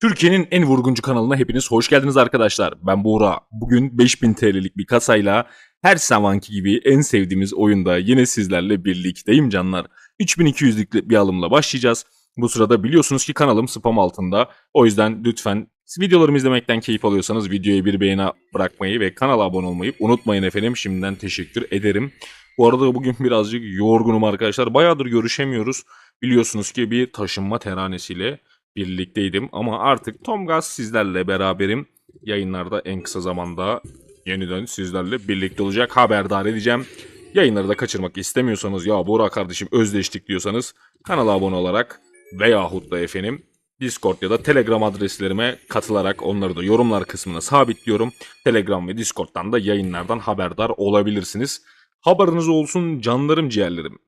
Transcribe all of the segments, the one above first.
Türkiye'nin en vurguncu kanalına hepiniz hoş geldiniz arkadaşlar. Ben Buğra. Bugün 5000 TL'lik bir kasayla her zamanki gibi en sevdiğimiz oyunda yine sizlerle birlikteyim canlar. 3200'lük bir alımla başlayacağız. Bu sırada biliyorsunuz ki kanalım spam altında. O yüzden lütfen videolarımı izlemekten keyif alıyorsanız videoya bir beğeni bırakmayı ve kanala abone olmayı unutmayın efendim. Şimdiden teşekkür ederim. Bu arada bugün birazcık yorgunum arkadaşlar. Bayağıdır görüşemiyoruz. Biliyorsunuz ki bir taşınma teranesiyle birlikteydim ama artık Tom Gaz sizlerle beraberim. Yayınlarda en kısa zamanda yeniden sizlerle birlikte olacak haberdar edeceğim. Yayınları da kaçırmak istemiyorsanız ya Bora kardeşim özleştik diyorsanız kanala abone olarak veyahut da efendim Discord ya da Telegram adreslerime katılarak onları da yorumlar kısmına sabitliyorum. Telegram ve Discord'dan da yayınlardan haberdar olabilirsiniz. Haberiniz olsun canlarım ciğerlerim.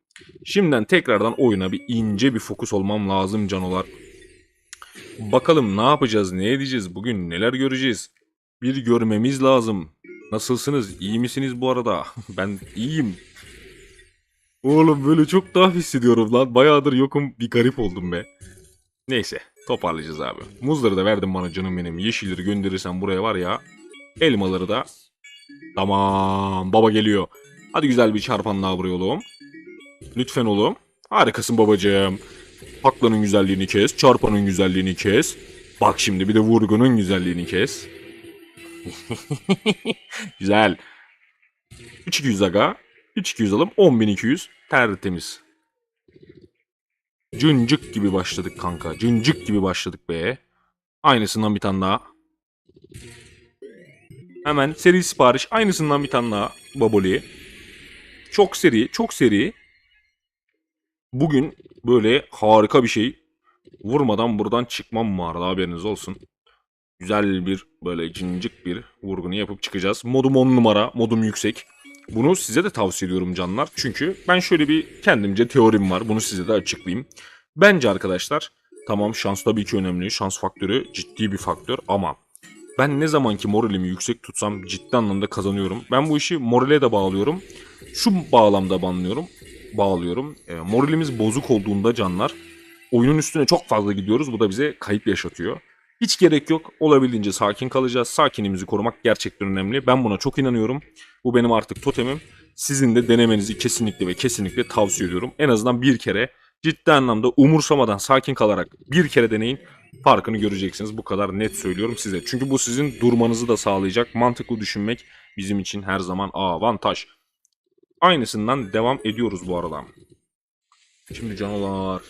Şimdiden tekrardan oyuna bir ince bir fokus olmam lazım canolar. Bakalım ne yapacağız, ne edeceğiz, bugün neler göreceğiz? Bir görmemiz lazım. Nasılsınız, iyi misiniz bu arada? ben iyiyim. Oğlum böyle çok daha hissediyorum lan. Bayağıdır yokum, bir garip oldum be. Neyse, toparlayacağız abi. Muzları da verdim bana canım benim. Yeşilleri gönderirsen buraya var ya. Elmaları da. Tamam, baba geliyor. Hadi güzel bir çarpan daha buraya oğlum. Lütfen oğlum. Harikasın babacığım. Paklanın güzelliğini kes, çarpanın güzelliğini kes. Bak şimdi bir de vurgunun güzelliğini kes. Güzel. 3200 aga. 3200 alım 10200 tertemiz. Cıncık gibi başladık kanka. Cıncık gibi başladık be. Aynısından bir tane daha. Hemen seri sipariş. Aynısından bir tane daha. Baboli. Çok seri. Çok seri. Bugün böyle harika bir şey. Vurmadan buradan çıkmam mağarada haberiniz olsun. Güzel bir böyle cincik bir vurgunu yapıp çıkacağız. Modum 10 numara, modum yüksek. Bunu size de tavsiye ediyorum canlar. Çünkü ben şöyle bir kendimce teorim var. Bunu size de açıklayayım. Bence arkadaşlar tamam şans tabii ki önemli. Şans faktörü ciddi bir faktör ama ben ne zamanki moralimi yüksek tutsam ciddi anlamda kazanıyorum. Ben bu işi morale de bağlıyorum. Şu bağlamda banlıyorum bağlıyorum. E, moralimiz bozuk olduğunda canlar oyunun üstüne çok fazla gidiyoruz. Bu da bize kayıp yaşatıyor. Hiç gerek yok. Olabildiğince sakin kalacağız. Sakinimizi korumak gerçekten önemli. Ben buna çok inanıyorum. Bu benim artık totemim. Sizin de denemenizi kesinlikle ve kesinlikle tavsiye ediyorum. En azından bir kere ciddi anlamda umursamadan sakin kalarak bir kere deneyin. Farkını göreceksiniz. Bu kadar net söylüyorum size. Çünkü bu sizin durmanızı da sağlayacak. Mantıklı düşünmek bizim için her zaman avantaj. Aynısından devam ediyoruz bu arada. Şimdi canavar.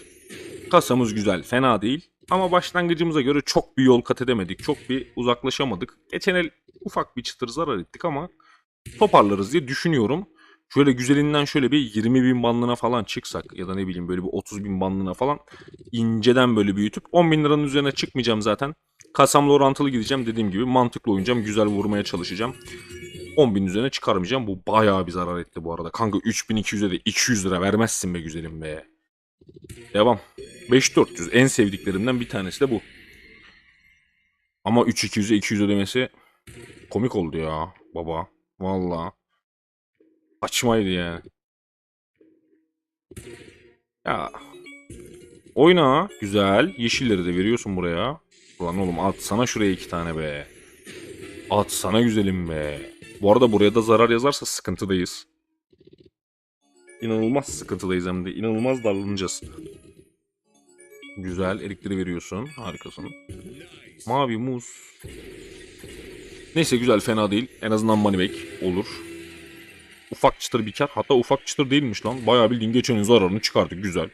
Kasamız güzel. Fena değil. Ama başlangıcımıza göre çok bir yol kat edemedik. Çok bir uzaklaşamadık. Geçen el ufak bir çıtır zarar ettik ama toparlarız diye düşünüyorum. Şöyle güzelinden şöyle bir 20 bin bandına falan çıksak ya da ne bileyim böyle bir 30 bin bandına falan inceden böyle büyütüp 10 bin liranın üzerine çıkmayacağım zaten. Kasamla orantılı gideceğim dediğim gibi mantıklı oynayacağım. Güzel vurmaya çalışacağım. 10 bin üzerine çıkarmayacağım. Bu bayağı bir zarar etti bu arada. Kanka 3200'e de 200 lira vermezsin be güzelim be. Devam. 5400 en sevdiklerimden bir tanesi de bu. Ama 3200'e 200 ödemesi komik oldu ya baba. Valla. Açmaydı yani. Ya. Oyna. Güzel. Yeşilleri de veriyorsun buraya. Ulan oğlum at sana şuraya iki tane be. At sana güzelim be. Bu arada buraya da zarar yazarsa sıkıntıdayız. İnanılmaz sıkıntıdayız hem de. İnanılmaz darlanacağız. Güzel. Erikleri veriyorsun. Harikasın. Mavi muz. Neyse güzel fena değil. En azından money back olur. Ufak çıtır bir kar. Hatta ufak çıtır değilmiş lan. Bayağı bildiğin geçenin zararını çıkardık. Güzel.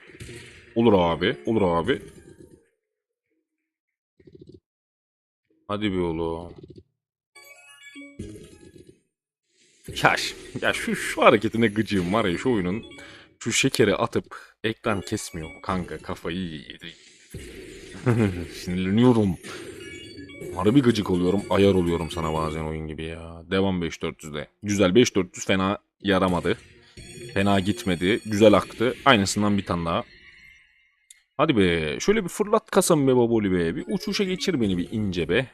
Olur abi. Olur abi. Hadi bir oğlum. Ya, ya şu, şu hareketine gıcığım var ya şu oyunun. Şu şekeri atıp ekran kesmiyor kanka kafayı yedi. Sinirleniyorum. Harbi gıcık oluyorum. Ayar oluyorum sana bazen oyun gibi ya. Devam 5400'de. Güzel 5400 fena yaramadı. Fena gitmedi. Güzel aktı. Aynısından bir tane daha. Hadi be. Şöyle bir fırlat kasamı be baboli be. Bir uçuşa geçir beni bir ince be.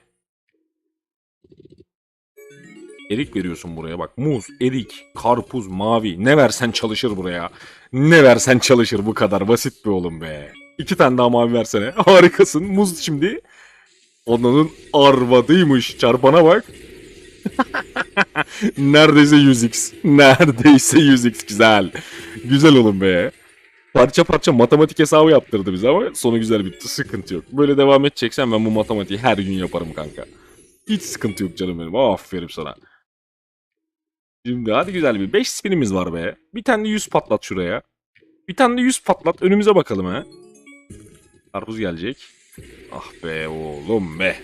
Erik veriyorsun buraya bak. Muz, erik, karpuz, mavi. Ne versen çalışır buraya. Ne versen çalışır bu kadar. Basit bir oğlum be. İki tane daha mavi versene. Harikasın. Muz şimdi. Onların arvadıymış. Çarpana bak. Neredeyse 100x. Neredeyse 100x güzel. Güzel oğlum be. Parça parça matematik hesabı yaptırdı bize ama sonu güzel bitti. Sıkıntı yok. Böyle devam edeceksen ben bu matematiği her gün yaparım kanka. Hiç sıkıntı yok canım benim. Aferin sana. Şimdi hadi güzel bir 5 spinimiz var be. Bir tane de 100 patlat şuraya. Bir tane de 100 patlat. Önümüze bakalım ha. Karpuz gelecek. Ah be oğlum be.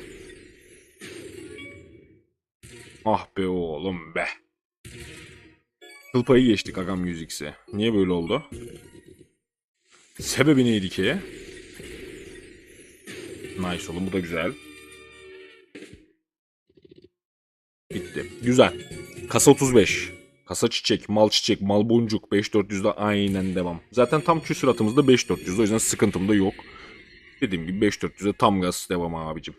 Ah be oğlum be. Kıl payı geçtik agam 100x'e. Niye böyle oldu? Sebebi neydi ki? Nice oğlum bu da güzel. Bitti. Güzel. Kasa 35. Kasa çiçek, mal çiçek, mal boncuk 5400'de aynen devam. Zaten tam küsuratımızda 5400 o yüzden sıkıntım da yok. Dediğim gibi 5400'e tam gaz devam abicim.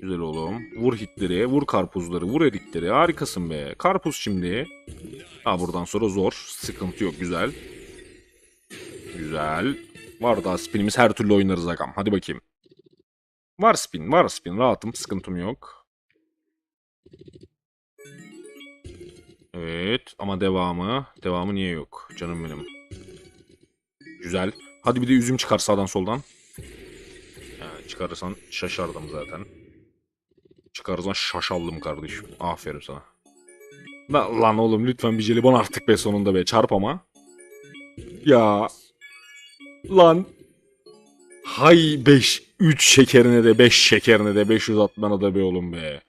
Güzel oğlum. Vur hitleri, vur karpuzları, vur erikleri. Harikasın be. Karpuz şimdi. Ha buradan sonra zor. Sıkıntı yok. Güzel. Güzel. Var daha spinimiz her türlü oynarız agam. Hadi bakayım. Var spin, var spin. Rahatım, sıkıntım yok. Evet ama devamı, devamı niye yok? Canım benim. Güzel. Hadi bir de üzüm çıkar sağdan soldan. Yani çıkarırsan şaşardım zaten. Çıkarırsan şaşaldım kardeşim. Aferin sana. La, lan oğlum lütfen bir jelibon artık be sonunda be. Çarp ama. Ya. Lan. Hay 5. 3 şekerine de 5 şekerine de 500 atmana da be oğlum be.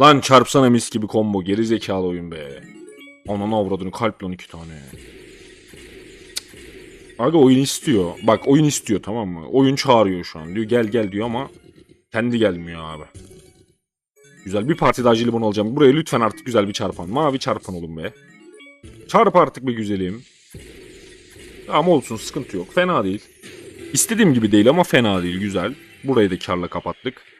Lan çarpsana mis gibi combo. Geri zekalı oyun be. Ananı avradını kalp lan iki tane. Aga oyun istiyor. Bak oyun istiyor tamam mı? Oyun çağırıyor şu an. Diyor gel gel diyor ama kendi gelmiyor abi. Güzel bir parti daha jelibon alacağım. Buraya lütfen artık güzel bir çarpan. Mavi çarpan olun be. Çarp artık be güzelim. Ama olsun sıkıntı yok. Fena değil. İstediğim gibi değil ama fena değil. Güzel. Burayı da karla kapattık.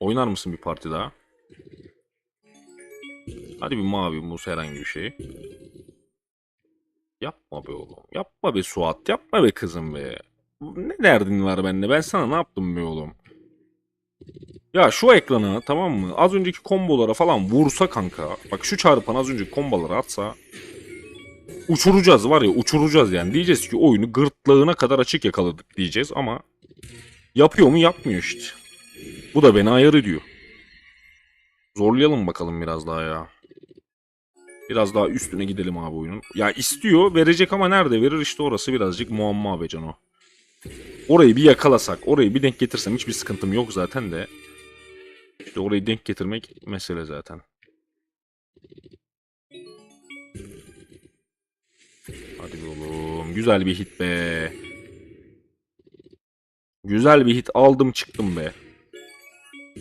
Oynar mısın bir parti daha? Hadi bir mavi muz herhangi bir şey. Yapma be oğlum. Yapma be Suat. Yapma be kızım be. Ne derdin var bende? Ben sana ne yaptım be oğlum? Ya şu ekrana tamam mı? Az önceki kombolara falan vursa kanka. Bak şu çarpan az önceki komboları atsa. Uçuracağız var ya uçuracağız yani. Diyeceğiz ki oyunu gırtlağına kadar açık yakaladık diyeceğiz ama yapıyor mu yapmıyor işte. Bu da beni ayar ediyor. Zorlayalım bakalım biraz daha ya. Biraz daha üstüne gidelim abi oyunun. Ya istiyor verecek ama nerede verir işte orası birazcık muamma be Cano. Orayı bir yakalasak, orayı bir denk getirsem hiçbir sıkıntım yok zaten de. İşte orayı denk getirmek mesele zaten. Hadi oğlum. Güzel bir hit be. Güzel bir hit aldım çıktım be.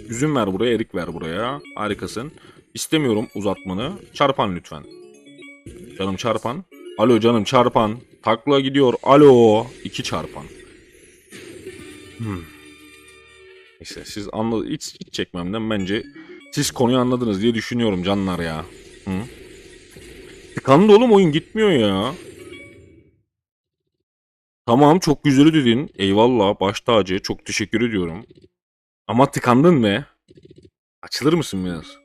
Üzüm ver buraya, erik ver buraya. Harikasın. İstemiyorum uzatmanı. Çarpan lütfen. Canım çarpan. Alo canım çarpan. Takla gidiyor. Alo. İki çarpan. Hmm. Neyse siz anladınız. Hiç, hiç çekmemden bence siz konuyu anladınız diye düşünüyorum canlar ya. Hı? Tıkandı oğlum oyun gitmiyor ya. Tamam çok güzel dedin. Eyvallah baş tacı. Çok teşekkür ediyorum. Ama tıkandın mı? Açılır mısın biraz?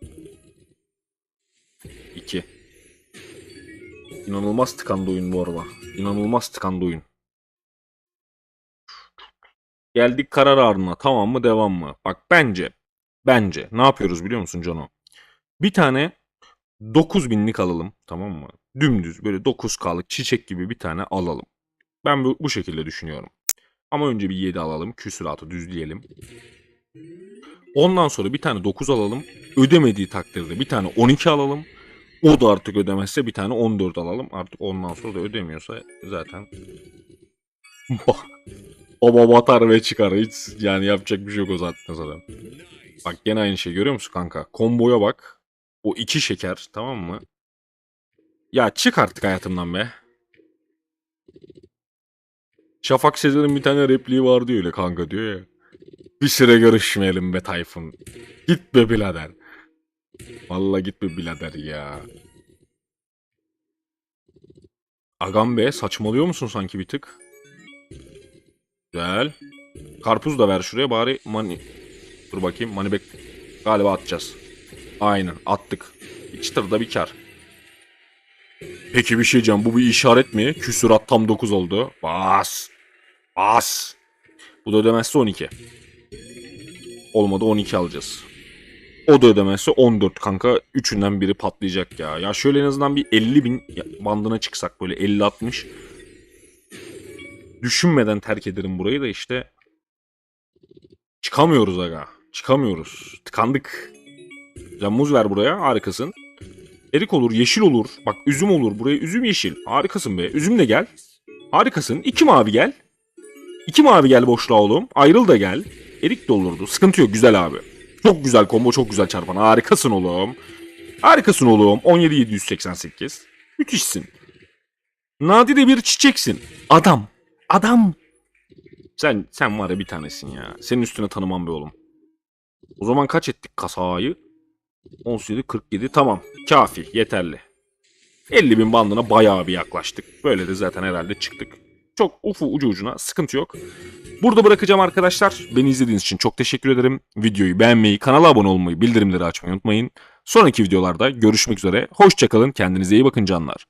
2. İnanılmaz tıkandı oyun bu araba. İnanılmaz tıkandı oyun. Geldik karar anına. Tamam mı devam mı? Bak bence bence ne yapıyoruz biliyor musun Cano? Bir tane 9000'lik alalım tamam mı? Dümdüz böyle 9K'lık çiçek gibi bir tane alalım. Ben bu, bu şekilde düşünüyorum. Ama önce bir 7 alalım. Küsuratı düzleyelim. Ondan sonra bir tane 9 alalım. Ödemediği takdirde bir tane 12 alalım. O da artık ödemezse bir tane 14 alalım. Artık ondan sonra da ödemiyorsa zaten Baba batar ve çıkar. Hiç yani yapacak bir şey yok o zaten zaten. Bak gene aynı şey görüyor musun kanka? Komboya bak. O iki şeker tamam mı? Ya çık artık hayatımdan be. Şafak Sezer'in bir tane repliği vardı öyle kanka diyor ya. Bir süre görüşmeyelim be Tayfun. Git be birader. Vallahi git be birader ya. Agam be saçmalıyor musun sanki bir tık? Güzel. Karpuz da ver şuraya bari mani. Dur bakayım back galiba atacağız. Aynen attık. Çıtır da bir kar. Peki bir şey diyeceğim. Bu bir işaret mi? Küsurat tam 9 oldu. Bas. Bas. Bu da ödemezse 12. Olmadı 12 alacağız. O da ödemezse 14 kanka. Üçünden biri patlayacak ya. Ya şöyle en azından bir 50 bin bandına çıksak böyle 50-60. Düşünmeden terk ederim burayı da işte. Çıkamıyoruz aga. Çıkamıyoruz. Tıkandık. Ya muz ver buraya. Harikasın. Erik olur, yeşil olur. Bak üzüm olur. Buraya üzüm yeşil. Harikasın be. Üzüm de gel. Harikasın. İki mavi gel. İki mavi gel boşluğa oğlum. Ayrıl da gel. Erik de olurdu. Sıkıntı yok. Güzel abi. Çok güzel combo. Çok güzel çarpan. Harikasın oğlum. Harikasın oğlum. 17788. Müthişsin. Nadide bir çiçeksin. Adam. Adam. Sen sen var ya bir tanesin ya. Senin üstüne tanımam be oğlum. O zaman kaç ettik kasayı? 17 47 tamam. Kafi yeterli. 50 bin bandına bayağı bir yaklaştık. Böyle de zaten herhalde çıktık. Çok ufu ucu ucuna sıkıntı yok. Burada bırakacağım arkadaşlar. Beni izlediğiniz için çok teşekkür ederim. Videoyu beğenmeyi, kanala abone olmayı, bildirimleri açmayı unutmayın. Sonraki videolarda görüşmek üzere. Hoşçakalın. Kendinize iyi bakın canlar.